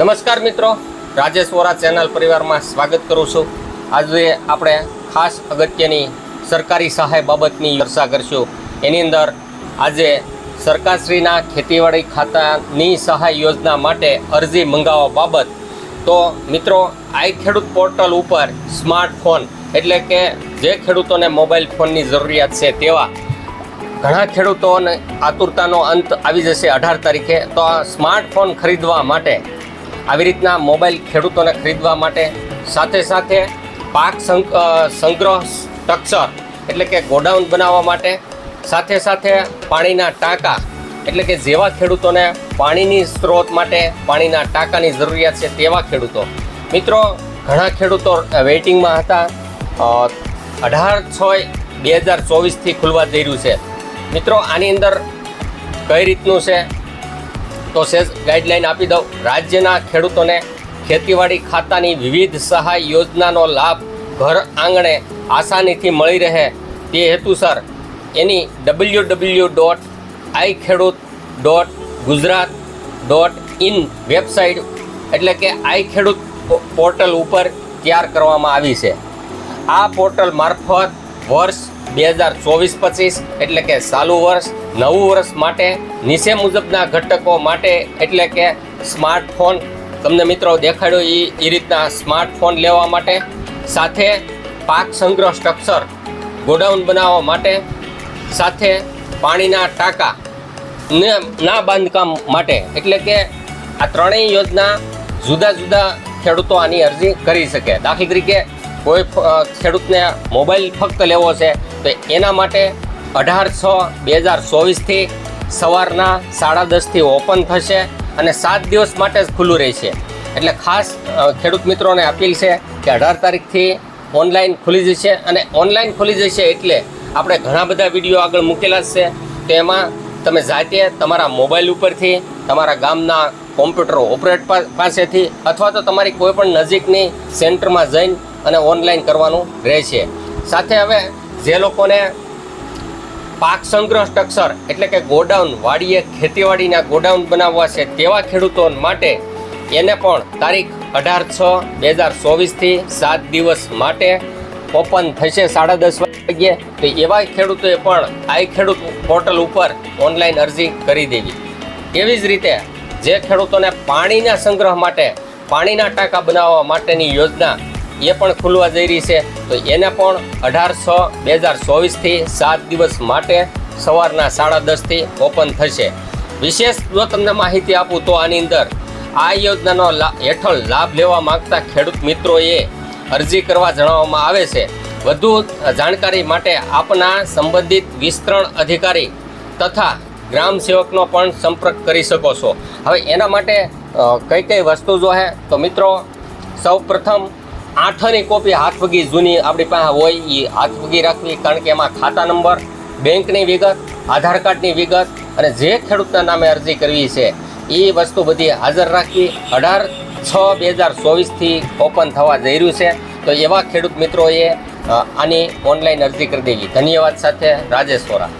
નમસ્કાર મિત્રો, રાજેશ વોરા ચેનલ પરિવારમાં સ્વાગત કરું છું. આજે આપણે ખાસ અગત્યની સરકારી સહાય બાબતની ચર્ચા કરશું. એની અંદર આજે સરકારશ્રીના ખેતીવાડી ખાતાની સહાય યોજના માટે અરજી મંગાવવા બાબત. તો મિત્રો, આઈ ખેડૂત પોર્ટલ ઉપર સ્માર્ટફોન એટલે કે જે ખેડૂતોને મોબાઈલ ફોનની જરૂરિયાત છે તેવા ઘણા ખેડૂતોને આતુરતાનો અંત આવી જશે અઢાર તારીખે. તો આ સ્માર્ટફોન ખરીદવા માટે આવી રીતના મોબાઈલ ખેડૂતોને ખરીદવા માટે સાથે સાથે પાક સંગ- સંગ્રહ સ્ટ્રક્ચર એટલે કે ગોડાઉન બનાવવા માટે સાથે સાથે પાણીના ટાંકા એટલે કે જેવા ખેડૂતોને પાણીની સ્ત્રોત માટે પાણીના ટાંકાની જરૂરિયાત છે તેવા ખેડૂતો. મિત્રો, ઘણા ખેડૂતો વેઇટિંગમાં હતા. અઢાર છ બે હજાર ચોવીસથી ખુલવા જઈ રહ્યું છે. મિત્રો, આની અંદર કઈ રીતનું છે? તો ગાઈડલાઈન આપી દઉં. રાજ્યના ખેડૂતોને ખેતીવાડી ખાતાની વિવિધ સહાય યોજનાનો લાભ ઘર આંગણે આસાનીથી મળી રહે તે હેતુસર એની W W dot I Khedut dot Gujarat dot in website એટલે કે આઈ ખેડૂત પોર્ટલ ઉપર તૈયાર કરવામાં આવી છે. આ પોર્ટલ મારફત વર્ષ બે હજાર ચોવીસ પચીસ એટલે કે ચાલુ વર્ષ, નવું વર્ષ માટે, નીચે મુજબના ઘટકો માટે એટલે કે સ્માર્ટફોન તમને મિત્રો દેખાડ્યો એ એ રીતના સ્માર્ટફોન લેવા માટે. સાથે પાક સંગ્રહ સ્ટ્રક્ચર ગોડાઉન બનાવવા માટે. સાથે પાણીના ટાંકા, ને, ના બાંધકામ માટે. એટલે કે આ ત્રણેય યોજના જુદા જુદા ખેડૂતો આની અરજી કરી શકે. દાખલા તરીકે કોઈ ખેડૂતને મોબાઈલ ફક્ત લેવો છે તો એના માટે અઢાર છ બે હજાર ચોવીસથી સવારના સાડા દસથી ઓપન થશે અને સાત દિવસ માટે જ ખુલ્લું રહેશે. એટલે ખાસ ખેડૂત મિત્રોને અપીલ છે કે અઢાર તારીખથી ઓનલાઈન ખુલી જશે અને ઓનલાઈન ખુલી જશે એટલે આપણે ઘણા બધા વીડિયો આગળ મૂકેલા છે તો એમાં તમે જાતે તમારા મોબાઈલ ઉપરથી તમારા ગામના કોમ્પ્યુટર ઓપરેટર પાસેથી અથવા તો તમારી કોઈપણ નજીકની સેન્ટરમાં જઈને અને ઓનલાઈન કરવાનું રહેશે. સાથે હવે જે લોકોને પાક સંગ્રહ સ્ટ્રક્ચર એટલે કે ગોડાઉન, વાડીએ ખેતીવાડીના ગોડાઉન બનાવવા છે તેવા ખેડૂતો માટે એને પણ તારીખ અઢાર છ બે હજાર ચોવીસથી સાત દિવસ માટે ઓપન થશે સાડા દસ વાગ્યે. તો એવા ખેડૂતોએ પણ આ ખેડૂત પોર્ટલ ઉપર ઓનલાઈન અરજી કરી દેવી. એવી જ રીતે જે ખેડૂતોને પાણીના સંગ્રહ માટે, પાણીના ટાંકા બનાવવા માટેની યોજના એ પણ ખુલવા જઈ રહી છે. તો એને પણ અઢાર છ બે હજાર ચોવીસથી સાત દિવસ માટે સવારના સાડા દસથી ઓપન થશે. વિશેષ જો તમને માહિતી આપું તો આની અંદર આ યોજનાનો હેઠળ લાભ લેવા માંગતા ખેડૂત મિત્રોએ અરજી કરવા જણાવવામાં આવે છે. વધુ જાણકારી માટે આપના સંબંધિત વિસ્તરણ અધિકારી તથા ગ્રામ સેવકનો પણ સંપર્ક કરી શકો છો. હવે એના માટે કઈ કઈ વસ્તુ જો હે તો મિત્રો સૌ પ્રથમ આઠની કોપી હાથવગી જૂની આપણી પાસે હોય એ હાથવગી રાખવી, કારણ કે એમાં ખાતા નંબર, બેંકની વિગત, આધાર કાર્ડની વિગત, અને જે ખેડૂતના નામે અરજી કરવી છે એ વસ્તુ બધી હાજર રાખવી અઢાર છ બે હજાર ચોવીસથી ઓપન થવા જઈ રહ્યું છે. તો એવા ખેડૂત મિત્રોએ આની ઓનલાઈન અરજી કરી દેવી. ધન્યવાદ સાથે, રાજેશ વોરા.